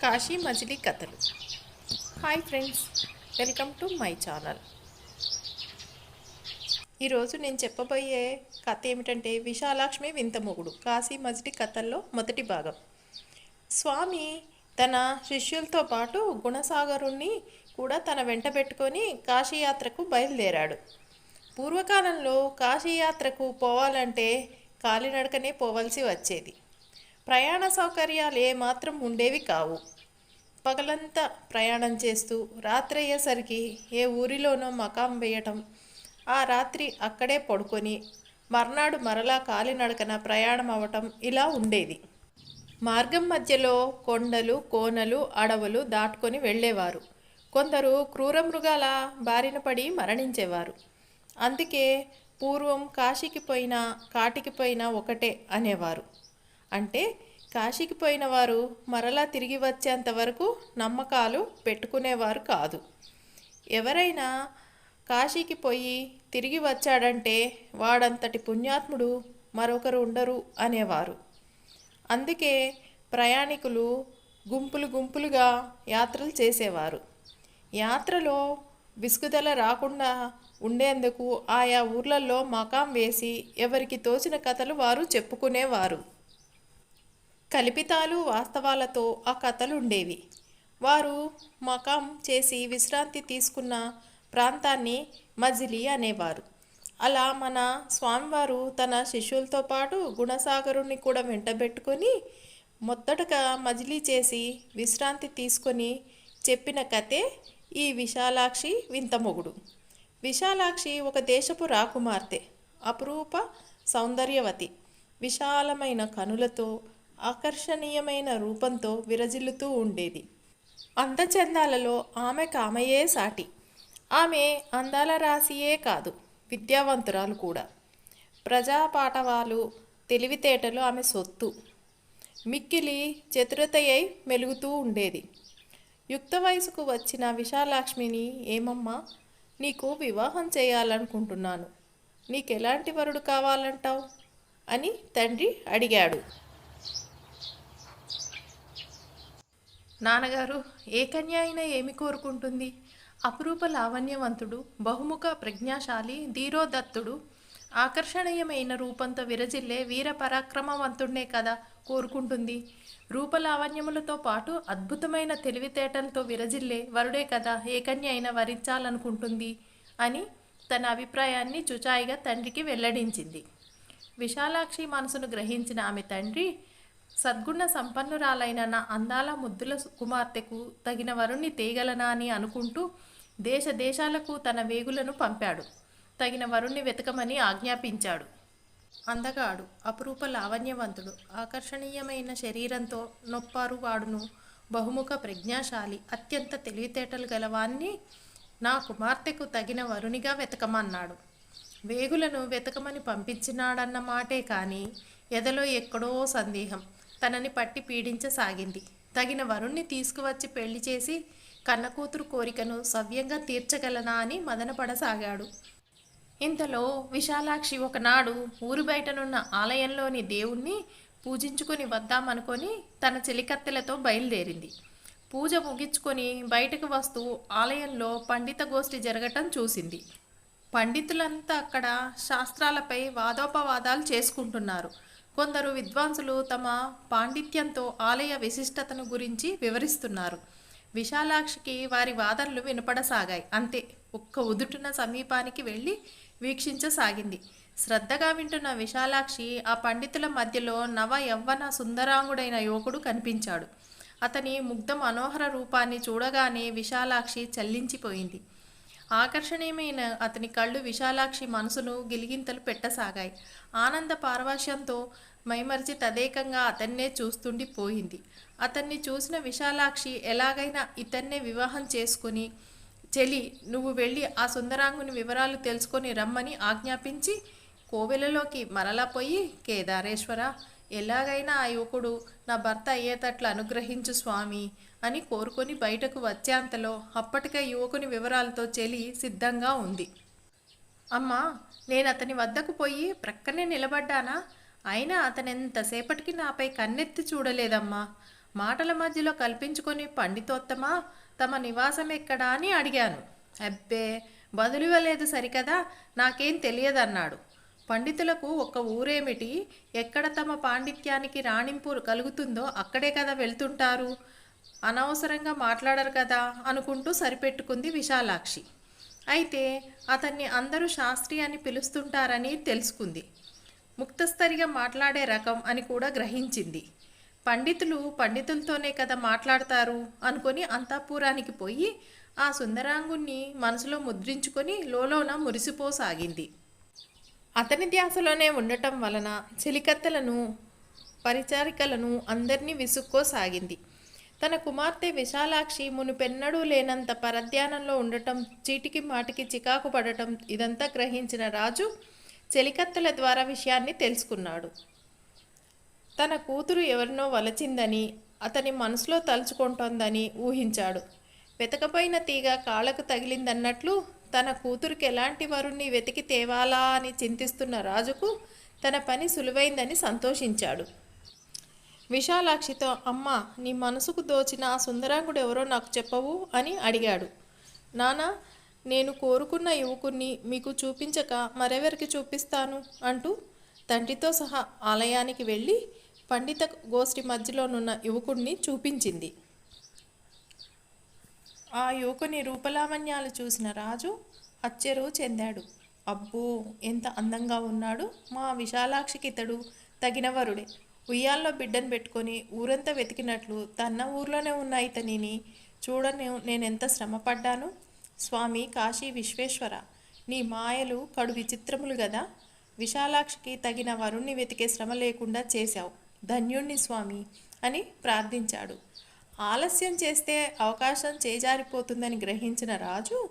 కాశీ మజిలీ కథలు. Hi friends welcome to my channel. ఈరోజు నేను చెప్పబోయే కథ ఏమిటంటే విశాలాక్ష్మి వింతమొగుడు కాశీ మజిలీ కథల్లో మొదటి భాగం. స్వామి తన శిష్యులతో పాటు గుణసాగరుణ్ణి కూడా తన వెంట పెట్టుకొని కాశీయాత్రకు బయలుదేరాడు. పూర్వకాలంలో కాశీయాత్రకు పోవాలంటే కాలినడకనే పోవాల్సి వచ్చేది. ప్రయాణ సౌకర్యాలు ఏమాత్రం ఉండేవి కావు. పగలంతా ప్రయాణం చేస్తూ రాత్రి అయ్యేసరికి ఏ ఊరిలోనో మకాం వేయటం ఆ రాత్రి అక్కడే పడుకొని మర్నాడు మరలా కాలినడకన ప్రయాణం అవటం ఇలా ఉండేది. మార్గం మధ్యలో కొండలు కోనలు అడవులు దాటుకొని వెళ్ళేవారు. కొందరు క్రూర మృగాల బారిన పడి మరణించేవారు. అందుకే పూర్వం కాశీకి పోయినా కాటికి పోయినా ఒకటే అనేవారు. అంటే కాశీకి పోయిన వారు మరలా తిరిగి వచ్చేంత వరకు నమ్మకాలు పెట్టుకునేవారు కాదు. ఎవరైనా కాశీకి పోయి తిరిగి వచ్చాడంటే వాడంతటి పుణ్యాత్ముడు మరొకరు ఉండరు అనేవారు. అందుకే ప్రయాణికులు గుంపులు గుంపులుగా యాత్రలు చేసేవారు. యాత్రలో విసుగుదల రాకుండా ఉండేందుకు ఆయా ఊర్లలో మకాం వేసి ఎవరికి తోచిన కథలు వారు చెప్పుకునేవారు. కల్పితాలు వాస్తవాలతో ఆ కథలుండేవి. వారు మకాం చేసి విశ్రాంతి తీసుకున్న ప్రాంతాన్ని మజిలీ అనేవారు. అలా మన స్వామివారు తన శిష్యులతో పాటు గుణసాగరుణ్ణి కూడా వెంటబెట్టుకొని మొత్తటగా మజిలీ చేసి విశ్రాంతి తీసుకొని చెప్పిన కథే ఈ విశాలాక్షి వింతమొగుడు. విశాలాక్షి ఒక దేశపు రాకుమార్తె అపురూప సౌందర్యవతి. విశాలమైన కనులతో ఆకర్షణీయమైన రూపంతో విరజిల్లుతూ ఉండేది. అందచందాలలో ఆమె కామయే సాటి. ఆమె అందాల రాశియే కాదు విద్యావంతురాలు కూడా. ప్రజాపాఠవాలు తెలివితేటలు ఆమె సొత్తు. మిక్కిలి చతురతయై మెలుగుతూ ఉండేది. యుక్త వయసుకు వచ్చిన విశాలాక్ష్మిని ఏమమ్మా నీకు వివాహం చేయాలనుకుంటున్నాను. నీకెలాంటి వరుడు కావాలంటావు? అని తండ్రి అడిగాడు. నాన్నగారు ఏ కన్య అయినా ఏమి కోరుకుంటుంది? అపురూప లావణ్యవంతుడు బహుముఖ ప్రజ్ఞాశాలి ధీరోదత్తుడు ఆకర్షణీయమైన రూపంతో విరజిల్లే వీర పరాక్రమవంతుడినే కదా కోరుకుంటుంది? రూపలావణ్యములతో పాటు అద్భుతమైన తెలివితేటలతో విరజిల్లే వరుడే కదా ఏకన్య అయినా వరించాలనుకుంటుంది? అని తన అభిప్రాయాన్ని చుచాయిగా తండ్రికి వెల్లడించింది. విశాలాక్షి మనసును గ్రహించిన ఆమె తండ్రి సద్గుణ సంపన్నురాలైన నా అందాల ముద్దుల కుమార్తెకు తగిన వరుణ్ణి తేగలనా అని అనుకుంటూ దేశ దేశాలకు తన వేగులను పంపాడు. తగిన వరుణ్ణి వెతకమని ఆజ్ఞాపించాడు. అందగాడు అపురూప లావణ్యవంతుడు ఆకర్షణీయమైన శరీరంతో నొప్పారు వాడును బహుముఖ ప్రజ్ఞాశాలి అత్యంత తెలివితేటలు గలవాన్ని నా కుమార్తెకు తగిన వరునిగా వెతకమన్నాడు. వేగులను వెతకమని పంపించినాడన్న మాటే కానీ ఎదలో ఎక్కడో సందేహం. తనని పట్టి పీడించసాగింది. తగిన వరుణ్ణి తీసుకువచ్చి పెళ్ళి చేసి కన్నకూతురు కోరికను సవ్యంగా తీర్చగలనా అని మదనపడసాగాడు. ఇంతలో విశాలాక్షి ఒకనాడు ఊరు బయటనున్న ఆలయంలోని దేవుణ్ణి పూజించుకొని వద్దామనుకొని తన చెలికత్తెలతో బయలుదేరింది. పూజ ముగించుకొని బయటకు వస్తూ ఆలయంలో పండిత గోష్ఠి జరగటం చూసింది. పండితులంతా అక్కడ శాస్త్రాలపై వాదోపవాదాలు చేసుకుంటున్నారు. కొందరు విద్వాంసులు తమ పాండిత్యంతో ఆలయ విశిష్టతను గురించి వివరిస్తున్నారు. విశాలాక్షికి వారి వాదనలు వినపడసాగాయి. అంతే ఒక్క ఉదుటున సమీపానికి వెళ్ళి వీక్షించసాగింది. శ్రద్ధగా వింటున్న విశాలాక్షి ఆ పండితుల మధ్యలో నవ యవ్వన సుందరాంగుడైన యువకుడు కనిపించాడు. అతని ముగ్ధ మనోహర రూపాన్ని చూడగానే విశాలాక్షి చల్లించిపోయింది. ఆకర్షణీయమైన అతని కళ్ళు విశాలాక్షి మనసును గిలిగింతలు పెట్టసాగాయి. ఆనంద పారవాశ్యంతో మైమరిచి తదేకంగా అతన్నే చూస్తుండి పోయింది. అతన్ని చూసిన విశాలాక్షి ఎలాగైనా ఇతన్నే వివాహం చేసుకుని చెలి నువ్వు వెళ్ళి ఆ సుందరాంగుని వివరాలు తెలుసుకొని రమ్మని ఆజ్ఞాపించి కోవెలలోకి మరలా పోయి కేదారేశ్వర ఎలాగైనా ఆ యువకుడు నా భర్త అయ్యేటట్లు అనుగ్రహించు స్వామి అని కోరుకొని బయటకు వచ్చేంతలో అప్పటికే యువకుని వివరాలతో చెలి సిద్ధంగా ఉంది. అమ్మా నేను అతని వద్దకు పోయి ప్రక్కనే నిలబడ్డానా? అయినా అతను ఎంతసేపటికి నాపై కన్నెత్తి చూడలేదమ్మా. మాటల మధ్యలో కల్పించుకొని పండితోత్తమా? తమ నివాసం ఎక్కడా అని అడిగాను. అబ్బే బదులివ్వలేదు సరికదా? నాకేం తెలియదన్నాడు. పండితులకు ఒక ఊరేమిటి? ఎక్కడ తమ పాండిత్యానికి రాణింపు కలుగుతుందో అక్కడే కదా వెళ్తుంటారు. అనవసరంగా మాట్లాడరు కదా అనుకుంటూ సరిపెట్టుకుంది విశాలాక్షి. అయితే అతన్ని అందరూ శాస్త్రి అని పిలుస్తుంటారని తెలుసుకుంది. ముక్తస్థరిగా మాట్లాడే రకం అని కూడా గ్రహించింది. పండితులు పండితులతోనే కదా మాట్లాడతారు అనుకొని అంతఃపురానికి పోయి ఆ సుందరాంగుణ్ణి మనసులో ముద్రించుకొని లోలోన మురిసిపోసాగింది. అతని ధ్యాసలోనే ఉండటం వలన చెలికత్తలను పరిచారికలను అందరినీ విసుక్కోసాగింది. తన కుమార్తె విశాలాక్షి మునుపెన్నడూ లేనంత పరధ్యానంలో ఉండటం చీటికి మాటికి చికాకు పడటం ఇదంతా గ్రహించిన రాజు చెలికత్తెల ద్వారా విషయాన్ని తెలుసుకున్నాడు. తన కూతురు ఎవరినో వలచిందని అతని మనసులో తలుచుకుంటోందని ఊహించాడు. వెతకపోయిన తీగ కాళ్ళకు తగిలిందన్నట్లు తన కూతురికి ఎలాంటి వరుణ్ణి వెతికి తేవాలా అని చింతిస్తున్న రాజుకు తన పని సులువైందని సంతోషించాడు. విశాలాక్షితో అమ్మ నీ మనసుకు దోచిన ఆ సుందరాంగుడు ఎవరో నాకు చెప్పవు అని అడిగాడు. నానా నేను కోరుకున్న యువకుణ్ణి మీకు చూపించక మరెవరికి చూపిస్తాను? అంటూ తండ్రితో సహా ఆలయానికి వెళ్ళి పండిత గోష్ఠి మధ్యలోనున్న యువకుణ్ణి చూపించింది. ఆ యువకుని రూపలావణ్యాలు చూసిన రాజు అచ్చెరువు చెందాడు. అబ్బో ఎంత అందంగా ఉన్నాడు మా విశాలాక్షికి ఇతడు తగినవరుడే ఉయ్యాల్లో బిడ్డను పెట్టుకొని ఊరంతా వెతికినట్లు తన్న ఊర్లోనే ఉన్న ఇతనిని చూడను నేనెంత శ్రమపడ్డాను? స్వామి కాశీ విశ్వేశ్వర నీ మాయలు కడు విచిత్రములు గదా. విశాలాక్షికి తగిన వరుణ్ణి వెతికే శ్రమ లేకుండా చేశావు. ధన్యుణ్ణి స్వామి అని ప్రార్థించాడు. ఆలస్యం చేస్తే అవకాశం చేజారిపోతుందని గ్రహించిన రాజు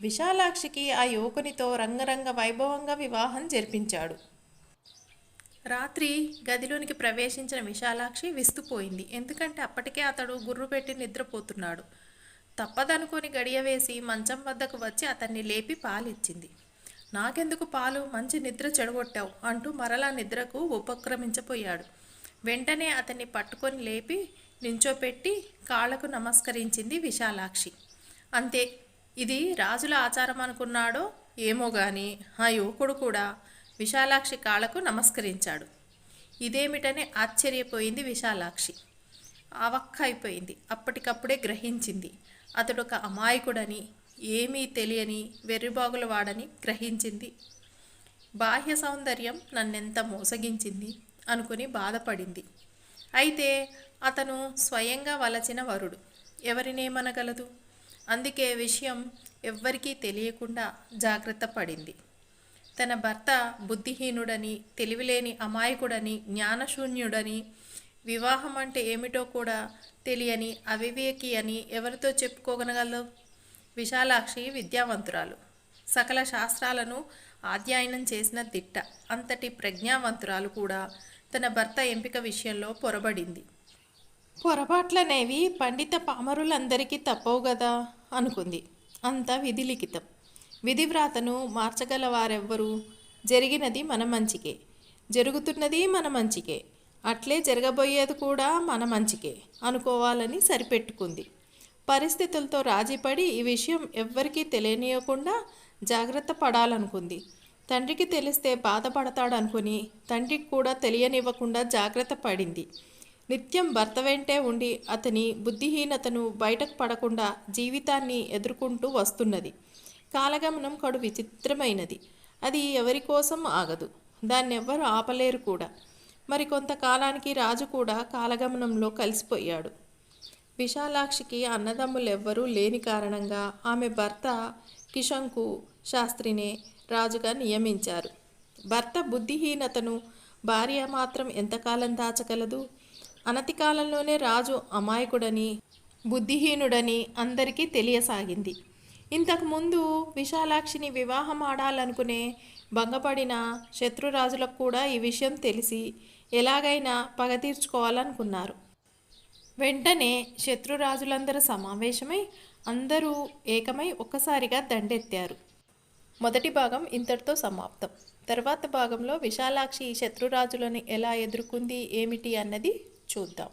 విశాలాక్షికి ఆ యువకునితో రంగరంగ వైభవంగా వివాహం జరిపించాడు. రాత్రి గదిలోనికి ప్రవేశించిన విశాలాక్షి విస్తుపోయింది. ఎందుకంటే అప్పటికే అతడు గుర్రు పెట్టి నిద్రపోతున్నాడు. తప్పదనుకొని గడియ వేసి మంచం వద్దకు వచ్చి అతన్ని లేపి పాలిచ్చింది. నాకెందుకు పాలు? మంచి నిద్ర చెడగొట్టావు అంటూ మరలా నిద్రకు ఉపక్రమించపోయాడు. వెంటనే అతన్ని పట్టుకొని లేపి నించోపెట్టి కాళ్ళకు నమస్కరించింది విశాలాక్షి. అంతే ఇది రాజుల ఆచారం అనుకున్నాడో ఏమో గాని ఆ యువకుడు కూడా విశాలాక్షి కాళ్ళకు నమస్కరించాడు. ఇదేమిటని ఆశ్చర్యపోయింది విశాలాక్షి. ఆవక్క అయిపోయింది అప్పటికప్పుడే గ్రహించింది. అతడొక అమాయకుడని ఏమీ తెలియని వెర్రిబాగుల వాడని గ్రహించింది. బాహ్య సౌందర్యం నన్నెంత మోసగించింది అనుకుని బాధపడింది. అయితే అతను స్వయంగా వలచిన వరుడు. ఎవరినేమనగలదు అందుకే విషయం ఎవ్వరికీ తెలియకుండా జాగ్రత్త పడింది. తన భర్త బుద్ధిహీనుడని తెలివిలేని అమాయకుడని జ్ఞానశూన్యుడని వివాహం అంటే ఏమిటో కూడా తెలియని అవివేకి అని ఎవరితో చెప్పుకోగలగలదు విశాలాక్షి విద్యావంతురాలు. సకల శాస్త్రాలను అధ్యయనం చేసిన దిట్ట అంతటి ప్రజ్ఞావంతురాలు కూడా తన భర్త ఎంపిక విషయంలో పొరబడింది. పొరపాట్లనేవి పండిత పామరులందరికీ తప్పవు కదా అనుకుంది. అంత విధిలిఖితం విధివ్రాతను మార్చగల వారెవ్వరు జరిగినది మన మంచికే. జరుగుతున్నది మన మంచికే. అట్లే జరగబోయేది కూడా మన మంచికే అనుకోవాలని సరిపెట్టుకుంది. పరిస్థితులతో రాజీపడి ఈ విషయం ఎవ్వరికీ తెలియనియకుండా జాగ్రత్త పడాలనుకుంది. తండ్రికి తెలిస్తే బాధపడతాడనుకుని తండ్రికి కూడా తెలియనివ్వకుండా జాగ్రత్త పడింది. నిత్యం భర్త వెంటే ఉండి అతని బుద్ధిహీనతను బయటకు పడకుండా జీవితాన్ని ఎదుర్కొంటూ వస్తున్నది. కాలగమనం కడు విచిత్రమైనది. అది ఎవరి కోసం ఆగదు. దాన్ని ఎవ్వరు ఆపలేరు కూడా. మరి కొంతకాలానికి రాజు కూడా కాలగమనంలో కలిసిపోయాడు. విశాలాక్షికి అన్నదమ్ములెవ్వరూ లేని కారణంగా ఆమె భర్త కిషంకు శాస్త్రినే రాజుగా నియమించారు. భర్త బుద్ధిహీనతను భార్య మాత్రం ఎంతకాలం దాచగలదు? అనతి కాలంలోనే రాజు అమాయకుడని బుద్ధిహీనుడని అందరికీ తెలియసాగింది. ఇంతకుముందు విశాలాక్షిని వివాహం ఆడాలనుకునే భంగపడిన శత్రురాజులకు కూడా ఈ విషయం తెలిసి ఎలాగైనా పగ తీర్చుకోవాలనుకున్నారు. వెంటనే శత్రురాజులందరూ సమావేశమై అందరూ ఏకమై ఒక్కసారిగా దండెత్తారు. మొదటి భాగం ఇంతటితో సమాప్తం. తర్వాత భాగంలో విశాలాక్షి ఈ శత్రురాజులను ఎలా ఎదుర్కొంది ఏమిటి అన్నది చూద్దాం.